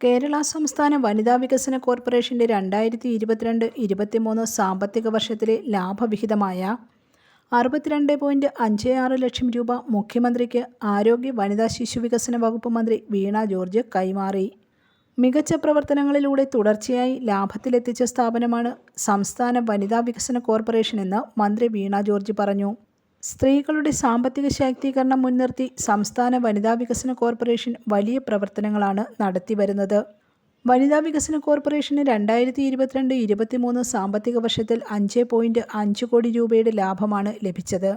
കേരള സംസ്ഥാന വനിതാ വികസന കോർപ്പറേഷന്റെ രണ്ടായിരത്തി ഇരുപത്തിരണ്ട് ഇരുപത്തിമൂന്ന് സാമ്പത്തിക വർഷത്തിലെ ലാഭവിഹിതമായ അറുപത്തിരണ്ട് പോയിന്റ് അഞ്ച് ആറ് ലക്ഷം രൂപ മുഖ്യമന്ത്രിക്ക് ആരോഗ്യ വനിതാ ശിശു വികസന വകുപ്പ് മന്ത്രി വീണ ജോർജ് കൈമാറി. മികച്ച പ്രവർത്തനങ്ങളിലൂടെ തുടർച്ചയായി ലാഭത്തിലെത്തിച്ച സ്ഥാപനമാണ് സംസ്ഥാന വനിതാ വികസന കോർപ്പറേഷൻ എന്ന് മന്ത്രി വീണ ജോർജ് പറഞ്ഞു. സ്ത്രീകളുടെ സാമ്പത്തിക ശാക്തീകരണം മുൻനിർത്തി സംസ്ഥാന വനിതാ വികസന കോർപ്പറേഷൻ വലിയ പ്രവർത്തനങ്ങളാണ് നടത്തിവരുന്നത് വനിതാ വികസന കോർപ്പറേഷന് രണ്ടായിരത്തി ഇരുപത്തിരണ്ട് ഇരുപത്തിമൂന്ന് സാമ്പത്തിക വർഷത്തിൽ അഞ്ച് പോയിന്റ് അഞ്ച് കോടി രൂപയുടെ ലാഭമാണ് ലഭിച്ചത്.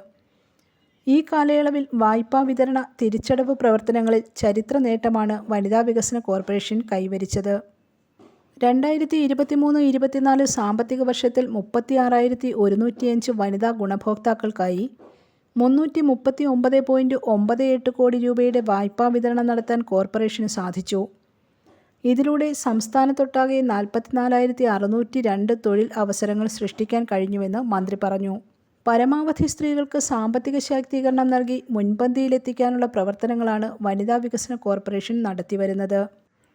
ഈ കാലയളവിൽ വായ്പാ വിതരണ തിരിച്ചടവ് പ്രവർത്തനങ്ങളിൽ ചരിത്ര നേട്ടമാണ് വനിതാ വികസന കോർപ്പറേഷൻ കൈവരിച്ചത്. രണ്ടായിരത്തി ഇരുപത്തിമൂന്ന് ഇരുപത്തിനാല് സാമ്പത്തിക വർഷത്തിൽ മുപ്പത്തി ആറായിരത്തി ഒരുന്നൂറ്റിയഞ്ച് വനിതാ ഗുണഭോക്താക്കൾക്കായി മുന്നൂറ്റി മുപ്പത്തി ഒമ്പത് പോയിന്റ് ഒമ്പത് എട്ട് കോടി രൂപയുടെ വായ്പാ വിതരണം നടത്താൻ കോർപ്പറേഷന് സാധിച്ചു. ഇതിലൂടെ സംസ്ഥാനത്തൊട്ടാകെ നാൽപ്പത്തിനാലായിരത്തി അറുന്നൂറ്റി രണ്ട് തൊഴിൽ അവസരങ്ങൾ സൃഷ്ടിക്കാൻ കഴിഞ്ഞുവെന്ന് മന്ത്രി പറഞ്ഞു. പരമാവധി സ്ത്രീകൾക്ക് സാമ്പത്തിക ശാക്തീകരണം നൽകി മുൻപന്തിയിലെത്തിക്കാനുള്ള പ്രവർത്തനങ്ങളാണ് വനിതാ വികസന കോർപ്പറേഷൻ നടത്തിവരുന്നത്.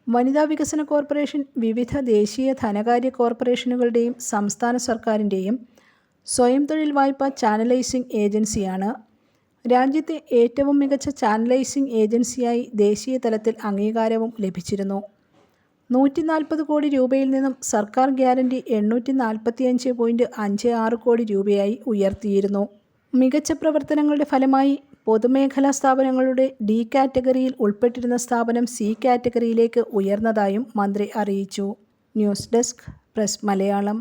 വനിതാ വികസന കോർപ്പറേഷൻ വിവിധ ദേശീയ ധനകാര്യ കോർപ്പറേഷനുകളുടെയും സംസ്ഥാന സർക്കാരിന്റെയും സ്വയം തൊഴിൽ വായ്പ ചാനലൈസിംഗ് ഏജൻസിയാണ്. രാജ്യത്തെ ഏറ്റവും മികച്ച ചാനലൈസിംഗ് ഏജൻസിയായി ദേശീയ തലത്തിൽ അംഗീകാരവും ലഭിച്ചിരുന്നു. നൂറ്റി നാൽപ്പത് കോടി രൂപയിൽ നിന്നും സർക്കാർ ഗ്യാരണ്ടി എണ്ണൂറ്റി നാൽപ്പത്തിയഞ്ച് പോയിന്റ് അഞ്ച് ആറ് കോടി രൂപയായി ഉയർത്തിയിരുന്നു. മികച്ച പ്രവർത്തനങ്ങളുടെ ഫലമായി പൊതുമേഖലാ സ്ഥാപനങ്ങളുടെ ഡി കാറ്റഗറിയിൽ ഉൾപ്പെട്ടിരുന്ന സ്ഥാപനം സി കാറ്റഗറിയിലേക്ക് ഉയർന്നതായും മന്ത്രി അറിയിച്ചു. News desk press Malayalam.